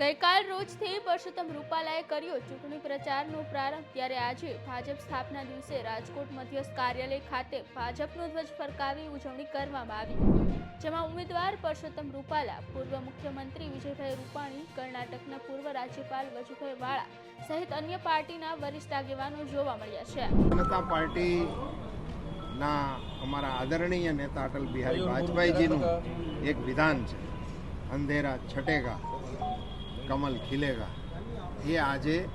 ગઈકાલ રોજથી પરસોત્તમ રૂપાલાએ કર્યો ચૂંટણી પ્રચારનો પ્રારંભ ત્યારે આજે ભાજપ સ્થાપના દિવસે રાજકોટ મધ્યસ્થ કાર્યાલય ખાતે ભાજપનો ધ્વજ ફરકાવી ઉજવણી કરવામાં આવી. જેમાં ઉમેદવાર પરસોત્તમ રૂપાલા પૂર્વ મુખ્યમંત્રી વિજયભાઈ રૂપાણી કર્ણાટકના પૂર્વ રાજ્યપાલ વજુભાઈ વાળા સહિત અન્ય પાર્ટીના વરિષ્ઠ આગેવાનો જોવા મળ્યા છે. જનતા પાર્ટીના અમારા આદરણીય નેતા અટલ બિહારી વાજપેયીજીનું એક વિધાન છે. અંધેરા છટેગા. કમલ ખીલેગા. એ આજે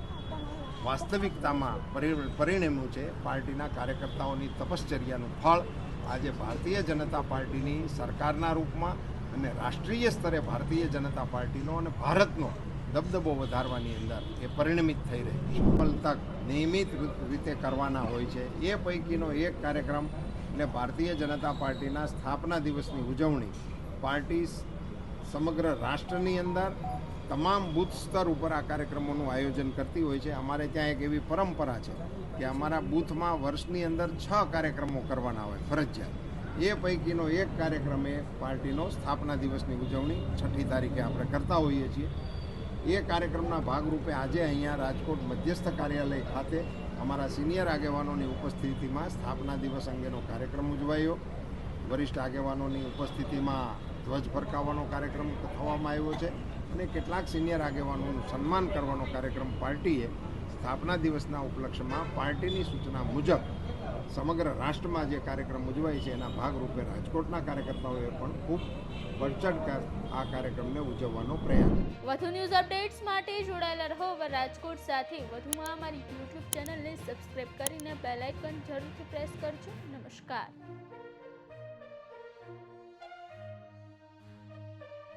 વાસ્તવિકતામાં પરિ- પરિણમ્યું છે. પાર્ટીના કાર્યકર્તાઓની તપશ્ચર્યાનું ફળ આજે ભારતીય જનતા પાર્ટીની સરકારના રૂપમાં અને રાષ્ટ્રીય સ્તરે ભારતીય જનતા પાર્ટીનો અને ભારતનો દબદબો વધારવાની અંદર એ પરિણમિત થઈ રહી છે. તક નિયમિત રીતે કરવાના હોય છે. એ પૈકીનો એક કાર્યક્રમ એટલે ભારતીય જનતા પાર્ટીના સ્થાપના દિવસની ઉજવણી પાર્ટી સમગ્ર રાષ્ટ્રની અંદર તમામ બૂથ સ્તર ઉપર આ કાર્યક્રમોનું આયોજન કરતી હોય છે. અમારે ત્યાં એક એવી પરંપરા છે કે અમારા બૂથમાં વર્ષની અંદર છ કાર્યક્રમો કરવાના હોય, ફરજિયાત. એ પૈકીનો એક કાર્યક્રમ એ પાર્ટીનો સ્થાપના દિવસની ઉજવણી, છઠ્ઠી તારીખે આપણે કરતા હોઈએ છીએ. એ કાર્યક્રમના ભાગરૂપે આજે અહીંયા રાજકોટ મધ્યસ્થ કાર્યાલય ખાતે અમારા સિનિયર આગેવાનોની ઉપસ્થિતિમાં સ્થાપના દિવસ અંગેનો કાર્યક્રમ ઉજવાયો. વરિષ્ઠ આગેવાનોની ઉપસ્થિતિમાં ધ્વજ ફરકાવવાનો કાર્યક્રમ થવામાં આવ્યો છે. અને કેટલાક સિનિયર આગેવાનોનું સન્માન કરવાનો કાર્યક્રમ પાર્ટીએ સ્થાપના દિવસના ઉપલક્ષ્યમાં પાર્ટીની સૂચના મુજબ સમગ્ર રાષ્ટ્રમાં જે કાર્યક્રમ ઉજવાય છે, એના ભાગરૂપે રાજકોટના કાર્યકર્તાઓએ પણ ખૂબ બળચડ આ કાર્યક્રમને ઉજવવાનો પ્રયાસ. વધુ ન્યૂઝ અપડેટ્સ માટે જોડાયેલા રહો રાજકોટ સાથે. વધુમાં અમારી યુટ્યુબ ચેનલને સબસ્ક્રાઇબ કરીને બેલ આઇકન જરૂરથી પ્રેસ કરજો. નમસ્કાર.